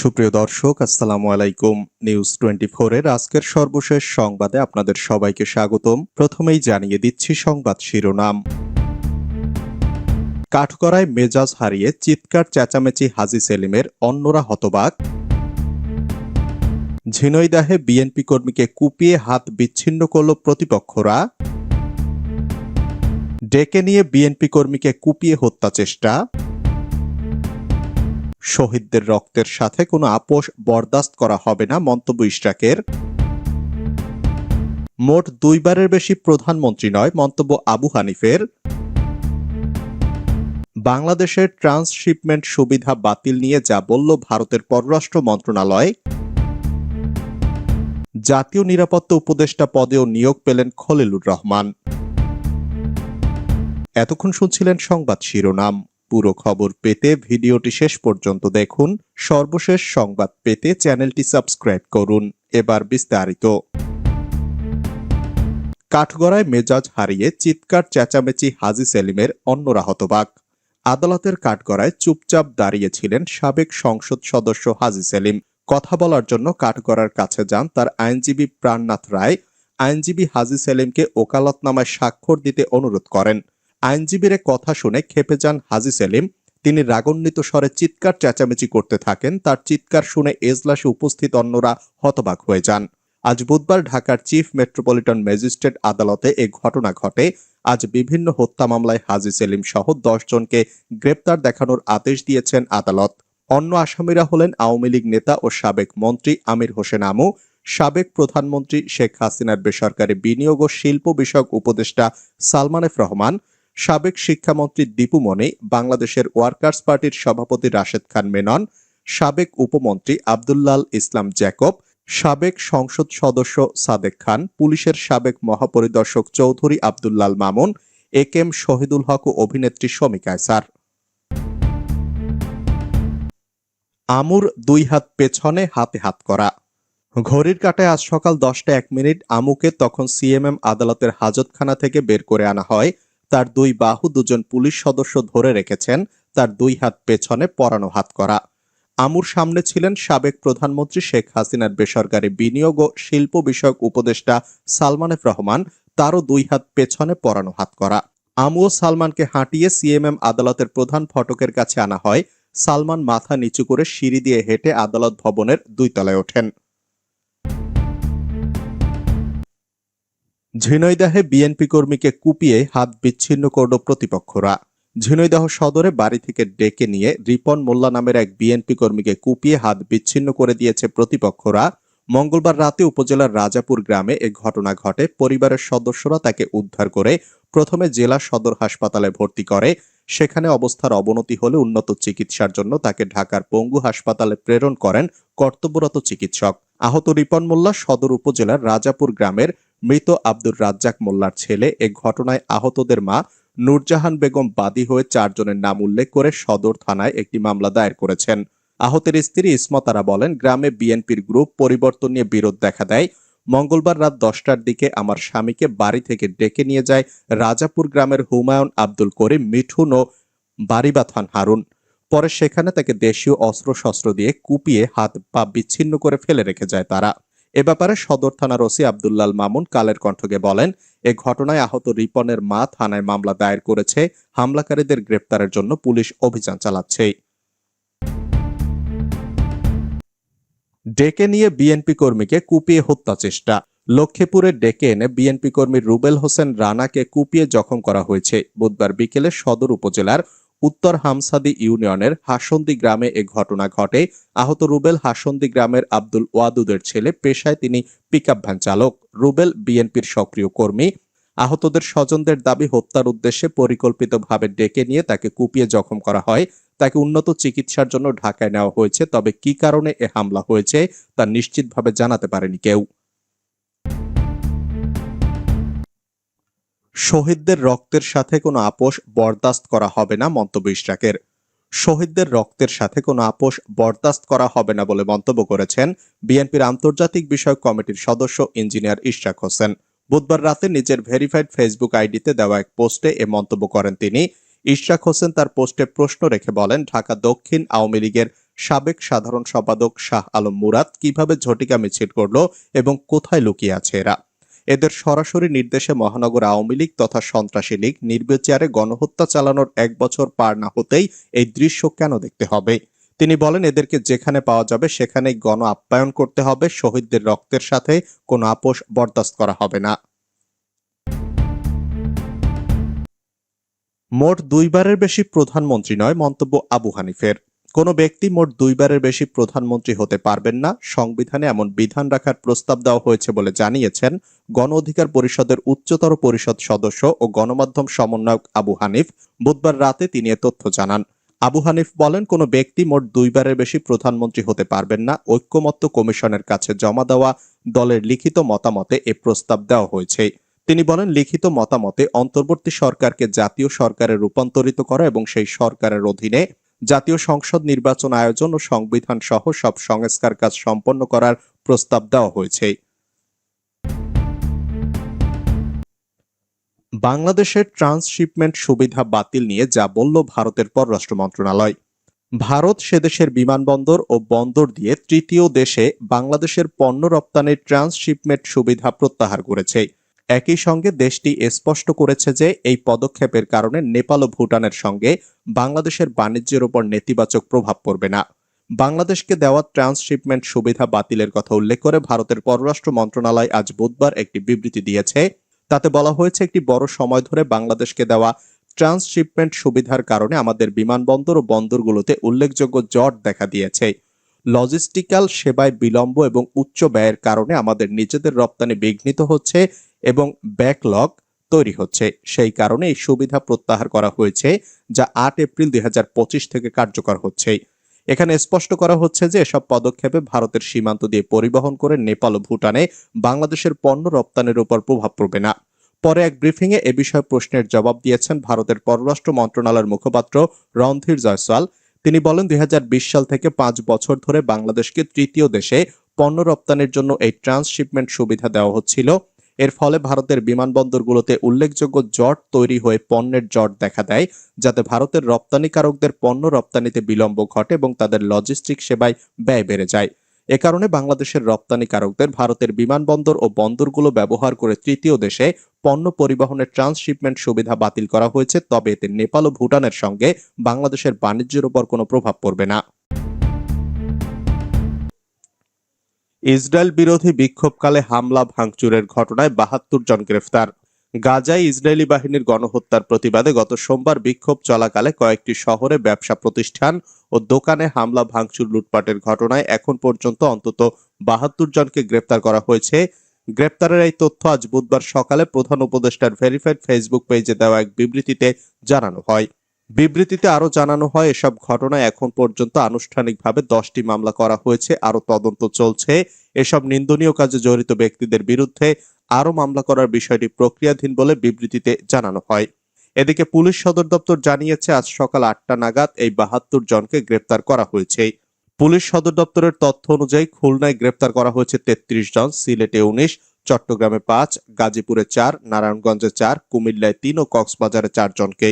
সুপ্রিয় দর্শক, আসসালামু আলাইকুম। নিউজ টোয়েন্টি এর আজকের সর্বশেষ সংবাদে আপনাদের সবাইকে স্বাগতম। প্রথমেই জানিয়ে দিচ্ছি সংবাদ শিরোনাম। কাঠগড়ায় মেজাজ হারিয়ে চিৎকার চেঁচামেচি হাজি সেলিমের অন্যরা হতবাক। ঝিনৈদাহে বিএনপি কর্মীকে কুপিয়ে হাত বিচ্ছিন্ন করল প্রতিপক্ষরা। ডেকে নিয়ে বিএনপি কর্মীকে কুপিয়ে হত্যা চেষ্টা। শহীদদের রক্তের সাথে কোনো আপোষ বরদাস্ত করা হবে না, মন্তব্য ইশরাকের। মোট দুইবারের বেশি প্রধানমন্ত্রী নয়, মন্তব্য আবু হানিফের। বাংলাদেশের ট্রান্সশিপমেন্ট সুবিধা বাতিল নিয়ে যা বলল ভারতের পররাষ্ট্র মন্ত্রণালয়। জাতীয় নিরাপত্তা উপদেষ্টা পদেও নিয়োগ পেলেন খলিলুর রহমান। এতক্ষণ শুনছিলেন সংবাদ শিরোনাম। পুরো খবর পেতে ভিডিওটি শেষ পর্যন্ত দেখুন। সর্বশেষ সংবাদ পেতে চ্যানেলটি সাবস্ক্রাইব করুন। এবার বিস্তারিত। কাঠগড়ায় মেজাজ হারিয়ে চিৎকার চেঁচামেচি হাজি সেলিমের অন্যরা হতবাক। আদালতের কাঠগড়ায় চুপচাপ দাঁড়িয়েছিলেন সাবেক সংসদ সদস্য হাজি সেলিম। কথা বলার জন্য কাঠগড়ার কাছে যান তার আইনজীবী প্রাণনাথ রায়। আইনজীবী হাজি সেলিমকে ওকালতনামায় স্বাক্ষর দিতে অনুরোধ করেন। আইনজীবীর কথা শুনে খেপে যান হাজি সেলিম। তিনি রাগান্বিত স্বরে চিৎকার চেঁচামেচি করতে থাকেন। তার চিৎকার শুনে এজলাসে উপস্থিত অন্যরা হতবাক হয়ে যান। আজ বুধবার ঢাকার চিফ মেট্রোপলিটন ম্যাজিস্ট্রেট আদালতে এ ঘটনা ঘটে। আজ বিভিন্ন হত্যা মামলায় হাজি সেলিম সহ জনকে গ্রেপ্তার দেখানোর আদেশ দিয়েছেন আদালত। অন্য আসামিরা হলেন আওয়ামী লীগ নেতা ও সাবেক মন্ত্রী আমির হোসেন আমু। সাবেক প্রধানমন্ত্রী শেখ হাসিনার বেসরকারি বিনিয়োগ ও শিল্প বিষয়ক উপদেষ্টা সালমান এফ রহমান। সাবেক শিক্ষামন্ত্রী দীপু মনি, বাংলাদেশের ওয়ার্কার্স পার্টির সভাপতি রাশেদ খান মেনন, সাবেক উপমন্ত্রী আবদুল্লাল ইসলাম জ্যাকব, সাবেক সংসদ সদস্য সাদেক খান, পুলিশের সাবেক মহাপরিদর্শক চৌধুরী আবদুল্লাল মামুন, এ কেম শহীদুল হক ও অভিনেত্রী শমিকা স্যার আমুর দুই হাত পেছনে হাতে হাত করা। ঘড়ির কাটায় আজ সকাল দশটা এক মিনিট আমুকে তখন সিএমএম আদালতের হাজতখানা থেকে বের করে আনা হয়। তার দুই বাহু দুজন পুলিশ সদস্য ধরে রেখেছেন, তার দুই হাত পেছনে পরানো হাত করা। আমুর সামনে ছিলেন সাবেক প্রধানমন্ত্রী শেখ হাসিনার বেসরকারি বিনিয়োগ ও শিল্প বিষয়ক উপদেষ্টা সালমান এফ রহমান, তারও দুই হাত পেছনে পরানো হাত করা। আমু ও সালমানকে হাঁটিয়ে সিএমএম আদালতের প্রধান ফটকের কাছে আনা হয়। সালমান মাথা নিচু করে সিঁড়ি দিয়ে হেঁটে আদালত ভবনের দুই তলায় ওঠেন। ঝিনৈদাহে বিএনপি কর্মীকে কুপিয়ে হাত বিচ্ছিন্ন করল প্রতিপক্ষরা। ঝিনৈদাহ সদরে বাড়ি থেকে ডেকে নিয়ে রিপন মোল্লা নামের এক বিএনপি কর্মীকে কুপিয়ে হাত বিচ্ছিন্ন করে দিয়েছে প্রতিপক্ষরা। মঙ্গলবার রাতে উপজেলার রাজাপুর গ্রামে এ ঘটনা ঘটে। পরিবারের সদস্যরা তাকে উদ্ধার করে প্রথমে জেলা সদর হাসপাতালে ভর্তি করে। সেখানে অবস্থার অবনতি হলে উন্নত চিকিৎসার জন্য তাকে ঢাকার পঙ্গু হাসপাতালে প্রেরণ করেন কর্তব্যরত চিকিৎসক। আহত রিপন মোল্লা সদর উপজেলার রাজাপুর গ্রামের মৃত আব্দুর রাজ্জাক মোল্লার ছেলে এ ঘটনায় আহতদের মা নূরজাহান বেগম বাদী হয়ে চারজনের নাম উল্লেখ করে সদর থানায় একটি মামলা দায়ের করেছেন। আহতের স্ত্রী ইসমতারা বলেন, গ্রামে বিএনপির গ্রুপ পরিবর্তন নিয়ে বিরোধ দেখা দেয়। মঙ্গলবার রাত দশটার দিকে আমার স্বামীকে বাড়ি থেকে ডেকে নিয়ে যায় রাজাপুর গ্রামের হুমায়ুন আব্দুল করিম, মিঠুন ও বাড়িবাথান হারুন। পরে সেখানে তাকে দেশীয় অস্ত্রশস্ত্র দিয়ে কুপিয়ে হাত পা বিচ্ছিন্ন করে ফেলে রেখে যায় তারা। এ ব্যাপারে সদর থানার ওসি আবদুল্লাল মামুন কালের কণ্ঠকে বলেন, এ ঘটনায় আহত রিপনের মা থানায় মামলা দায়ের করেছে, হামলাকারীদের গ্রেপ্তারের জন্য পুলিশ অভিযান চালাচ্ছে। ডেকে নিয়ে বিএনপি কর্মীকে কুপিয়ে হত্যা চেষ্টা। লক্ষ্মীপুরে ডেকে এনে বিএনপি কর্মী রুবেল হোসেন রানাকে কুপিয়ে জখম করা হয়েছে। বুধবার বিকেলে সদর উপজেলার উত্তর হামসাদি ইউনিয়নের হাসন্দি গ্রামে এ ঘটনা ঘটে। আহত রুবেল হাসন্দি গ্রামের আব্দুল ওয়াদুদের ছেলে, পেশায় তিনি পিকআপ ভ্যান চালক। রুবেল বিএনপির সক্রিয় কর্মী। আহতদের স্বজনদের দাবি, হত্যার উদ্দেশ্যে পরিকল্পিতভাবে ডেকে নিয়ে তাকে কুপিয়ে জখম করা হয়। তাকে উন্নত চিকিৎসার জন্য ঢাকায় নেওয়া হয়েছে। তবে কি কারণে এ হামলা হয়েছে, তা নিশ্চিতভাবে জানাতে পারেনি কেউ। শহীদদের রক্তের সাথে কোনো আপোষ বরদাস্ত করা হবে না মন্তব্য ইশরাকের। শহীদদের রক্তের সাথে কোনো আপোষ বরদাস্ত করা হবে না বলে মন্তব্য করেছেন বিএনপির আন্তর্জাতিক বিষয়ক কমিটির সদস্য ইঞ্জিনিয়ার ইশরাক হোসেন। বুধবার রাতে নিজের ভেরিফাইড ফেসবুক আইডিতে দেওয়া এক পোস্টে এ মন্তব্য করেন তিনি। ইশরাক হোসেন তার পোস্টে প্রশ্ন রেখে বলেন, ঢাকা দক্ষিণ আওয়ামী লীগের সাবেক সাধারণ সম্পাদক শাহ আলম মুরাদ কীভাবে ঝটিকা মিছিল করল এবং কোথায় লুকিয়ে আছে এরা? এদের সরাসরি নির্দেশে মহানগর আওয়ামী লীগ তথা সন্ত্রাসী লীগ নির্বিচারে গণহত্যা চালানোর এক বছর পার না হতেই এই দৃশ্য কেন দেখতে হবে? তিনি বলেন, এদেরকে যেখানে পাওয়া যাবে সেখানেই গণ আপ্যায়ন করতে হবে, শহীদদের রক্তের সাথে কোনো আপোষ বরদাস্ত করা হবে না। মোট দুইবারের বেশি প্রধানমন্ত্রী নয়, মন্তব্য আবু হানিফের। কোনো ব্যক্তি মোট দুইবারের বেশি প্রধানমন্ত্রী হতে পারবেন না। সংবিধানে এমন বিধান রাখার প্রস্তাব দেওয়া হয়েছে বলে জানিয়েছেন গণ অধিকার পরিষদের উচ্চতর পরিষদ সদস্য ও গণমাধ্যম সমন্বয়ক আবু হানিফ। বুধবার রাতে তিনি এ তথ্য জানান। আবু হানিফ বলেন, কোনো ব্যক্তি মোট দুইবারের বেশি প্রধানমন্ত্রী হতে পারবেন না। ঐক্যমত্য কমিশনের কাছে জমা দেওয়া দলের লিখিত মতামতে এ প্রস্তাব দেওয়া হয়েছে। তিনি বলেন, লিখিত মতামতে অন্তর্বর্তী সরকারকে জাতীয় সরকারে রূপান্তরিত করা এবং সেই সরকারের অধীনে জাতীয় সংসদ নির্বাচন আয়োজন ও সংবিধান সহ সব সংস্কার কাজ সম্পন্ন করার প্রস্তাব দেওয়া হয়েছে। বাংলাদেশের ট্রান্সশিপমেন্ট সুবিধা বাতিল নিয়ে যা বলল ভারতের পররাষ্ট্র মন্ত্রণালয়। ভারত সেদেশের বিমানবন্দর ও বন্দর দিয়ে তৃতীয় দেশে বাংলাদেশের পণ্য রপ্তানির ট্রান্সশিপমেন্ট সুবিধা প্রত্যাহার করেছে। একই সঙ্গে দেশটি স্পষ্ট করেছে যে এই পদক্ষেপের কারণে নেপাল ও ভুটানের সঙ্গে বাংলাদেশের বাণিজ্যের উপর নেতিবাচক প্রভাব পড়বে না। বাংলাদেশকে দেওয়া ট্রান্সশিপমেন্ট সুবিধা বাতিলের কথা উল্লেখ করে ভারতের পররাষ্ট্র মন্ত্রণালয় আজ বুধবার একটি বিবৃতি দিয়েছে। তাতে বলা হয়েছে, একটি বড় সময় ধরে বাংলাদেশকে দেওয়া ট্রান্সশিপমেন্ট সুবিধার কারণে আমাদের বিমানবন্দর ও বন্দরগুলোতে উল্লেখযোগ্য জট দেখা দিয়েছে। লজিস্টিক্যাল সেবায় বিলম্ব এবং উচ্চ ব্যয়ের কারণে আমাদের নিজেদের রপ্তানি বিঘ্নিত হচ্ছে এবং ব্যাকলগ তৈরি হচ্ছে। সেই কারণে এই সুবিধা প্রত্যাহার করা হয়েছে, যা আট এপ্রিল দুই হাজার পঁচিশ থেকে কার্যকর হচ্ছে। এখানে স্পষ্ট করা হচ্ছে যে এসব পদক্ষেপে ভারতের সীমান্ত দিয়ে পরিবহন করে নেপাল ও ভুটানে বাংলাদেশের পণ্য রপ্তানির উপর প্রভাব পড়বে না। পরে এক ব্রিফিংয়ে এ বিষয়ে প্রশ্নের জবাব দিয়েছেন ভারতের পররাষ্ট্র মন্ত্রণালয়ের মুখপাত্র রণধীর জয়সওয়াল। তিনি বলেন, দুই হাজার বিশ সাল থেকে পাঁচ বছর ধরে বাংলাদেশকে তৃতীয় দেশে পণ্য রপ্তানির জন্য এই ট্রান্সশিপমেন্ট সুবিধা দেওয়া হচ্ছিল। এর ফলে ভারতের বিমানবন্দরগুলোতে উল্লেখযোগ্য জট তৈরি হয়ে পণ্যের জট দেখা দেয়, যাতে ভারতের রপ্তানিকারকদের পণ্য রপ্তানিতে বিলম্ব ঘটে এবং তাদের লজিস্টিক সেবায় ব্যয় বেড়ে যায়। এ কারণে বাংলাদেশের রপ্তানিকারকদের ভারতের বিমানবন্দর ও বন্দরগুলো ব্যবহার করে তৃতীয় দেশে পণ্য পরিবহনের ট্রান্সশিপমেন্ট সুবিধা বাতিল করা হয়েছে, তবে এতে নেপাল ও ভুটানের সঙ্গে বাংলাদেশের বাণিজ্যের উপর কোনো প্রভাব পড়বে না। ইসরায়েল বিরোধী বিক্ষোভকালে হামলা ভাঙচুরের ঘটনায় বাহাত্তর জন গ্রেফতার। গাজায় ইসরায়েলি বাহিনীর গণহত্যার প্রতিবাদে গত সোমবার বিক্ষোভ চলাকালে কয়েকটি শহরে ব্যবসা প্রতিষ্ঠান ও দোকানে হামলা, ভাঙচুর, লুটপাটের ঘটনায় এখন পর্যন্ত অন্তত বাহাত্তর জনকে গ্রেপ্তার করা হয়েছে। গ্রেপ্তারের এই তথ্য আজ বুধবার সকালে প্রধান উপদেষ্টার ভেরিফাইড ফেসবুক পেজে দেওয়া এক বিবৃতিতে জানানো হয়। বিবৃতিতে আরও জানানো হয়, এসব ঘটনায় এখন পর্যন্ত আনুষ্ঠানিকভাবে দশটি মামলা করা হয়েছে, আরও তদন্ত চলছে। এসব নিন্দনীয় কাজে জড়িত ব্যক্তিদের বিরুদ্ধে আরও মামলা করার বিষয়টি প্রক্রিয়াধীন বলে বিবৃতিতে জানানো হয়। এদিকে পুলিশ সদর দপ্তর জানিয়েছে, আজ সকাল আটটা নাগাদ এই বাহাত্তর জনকে গ্রেপ্তার করা হয়েছে। পুলিশ সদর দপ্তরের তথ্য অনুযায়ী খুলনায় গ্রেপ্তার করা হয়েছে তেত্রিশ জন, সিলেটে উনিশ, চট্টগ্রামে পাঁচ, গাজীপুরে চার, নারায়ণগঞ্জে চার, কুমিল্লায় তিন ও কক্সবাজারে চার জনকে।